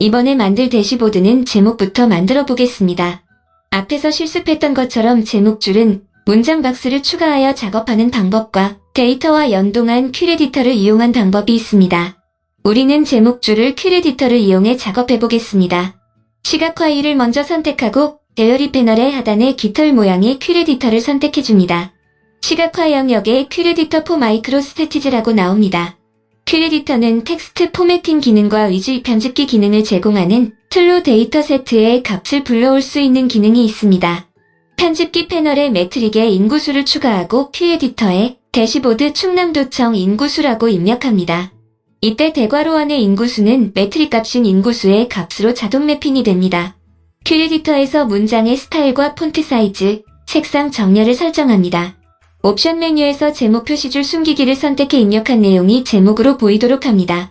이번에 만들 대시보드는 제목부터 만들어 보겠습니다. 앞에서 실습했던 것처럼 제목줄은 문장 박스를 추가하여 작업하는 방법과 데이터와 연동한 큐레디터를 이용한 방법이 있습니다. 우리는 제목줄을 큐레디터를 이용해 작업해 보겠습니다. 시각 파일을 먼저 선택하고 대열이 패널의 하단에 깃털 모양의 큐레디터를 선택해 줍니다. 시각화 영역에 큐레디터 포 마이크로 스태티즈라고 나옵니다. 큐레디터는 텍스트 포매팅 기능과 위지 편집기 기능을 제공하는 툴로 데이터 세트에 값을 불러올 수 있는 기능이 있습니다. 편집기 패널에 매트릭에 인구수를 추가하고 큐에디터에 대시보드 충남도청 인구수라고 입력합니다. 이때 대괄호원의 인구수는 매트릭 값인 인구수의 값으로 자동 매핑이 됩니다. 큐 에디터에서 문장의 스타일과 폰트 사이즈, 색상 정렬을 설정합니다. 옵션 메뉴에서 제목 표시줄 숨기기를 선택해 입력한 내용이 제목으로 보이도록 합니다.